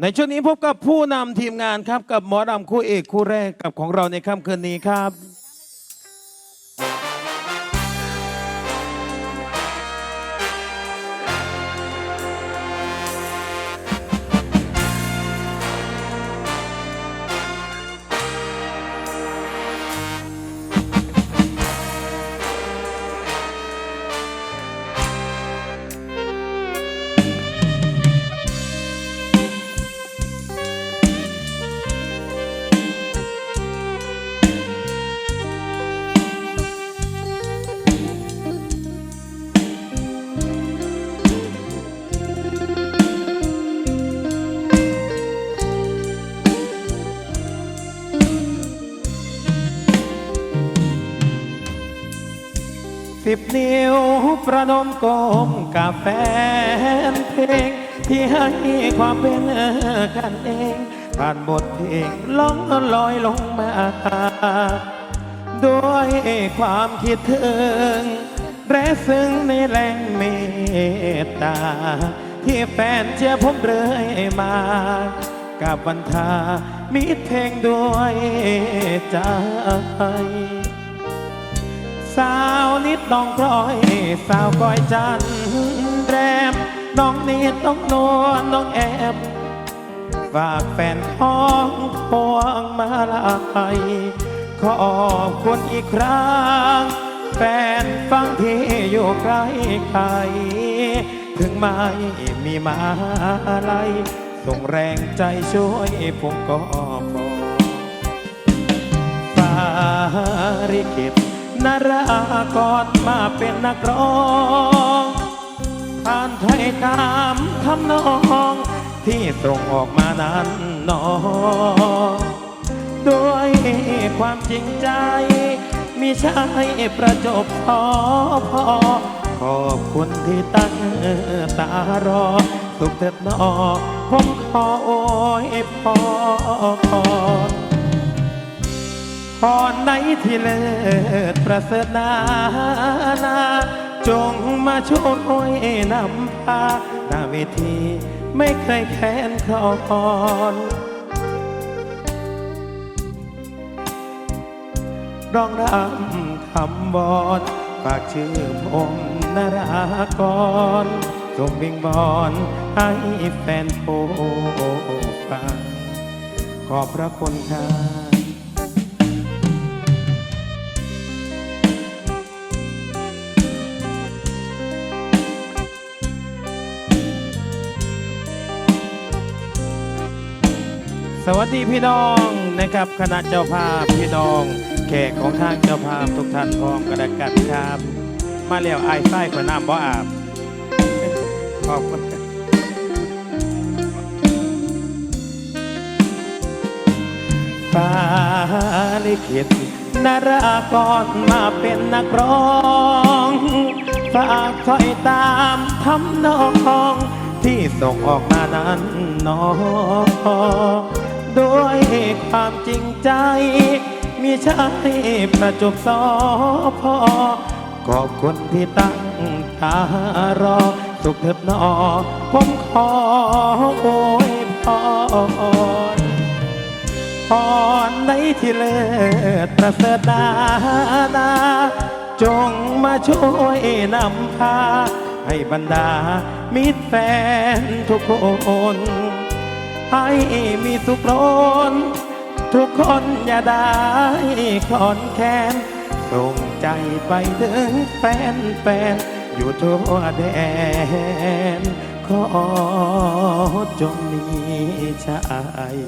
ในช่วงนี้พบกับผู้นำทีมงานครับกับหมอรำคู่เอกคู่แรกกับของเราในค่ำคืนนี้ครับ สิบนิ้วประนมกลมกับแฟนเพลง ที่ให้ความเป็นกันเองผ่านบทเพลงล่องลอยลงมา ด้วยความคิดถึงและซึ้งในแรงเมตตา ที่แฟนเชื่อผมเรื่อยมา กับวันทามีเพลงด้วยใจสาว นิดน้องพลอยสาวก้อยจันแรมน้องนิดน้องนวลน้องแอบฝากแฟนพ้องพวงมาลายขอบคุณอีกครั้ง แฟนฟังที่อยู่ใกล้ใครถึงไม่มีมาลัยส่งแรงใจช่วยผมก็พอปาริกิต นารากรมาเป็นนักร้องผ่านไทยตามทำนอง ที่ตรงออกมานั้นนอด้วยความจริงใจ มีชายประจบพอพอขอบคุณที่ตั้งตารอ สุขเถิดนอผมขอโอยพ รพรไหนที่เลิศประเสริฐนานา จงมาช่วยนำพาหน้าเวทีไม่เคยแค้นคลอนร้องรำคำบอนฝากชื่อผมนารากรส่งบิงบอนให้แฟนโปฟังขอบพระคุณค่ะ สวัสดีพี่น้องนะครับคณะเจ้าภาพพี่น้องแขกของทางเจ้าภาพทุกท่านพร้อมกันแล้วกันครับ มาแล้วไอ้ไส้ขวน้ำบ่อาบขอบคุณฟ้าลิขิตนารากรมาเป็นนักร้องฝากคอยตามทำนอง ที่ส่งออกมานั้นหนอ ด้วยความจริงใจ มีชายประจบสอพอขอบคุณที่ตั้งตารอ สุขเถิดนอผมขอโอยพรพรในที่เลิศประเสริฐนานา จงมาช่วยนำพา ให้บรรดามิตรแฟนทุกคน ให้มีสุขล้นทุกคนอย่าได้คลอนแค้นส่งใจไปถึงแฟนแฟนๆอยู่ทั่วแดน ขอจงมีชัย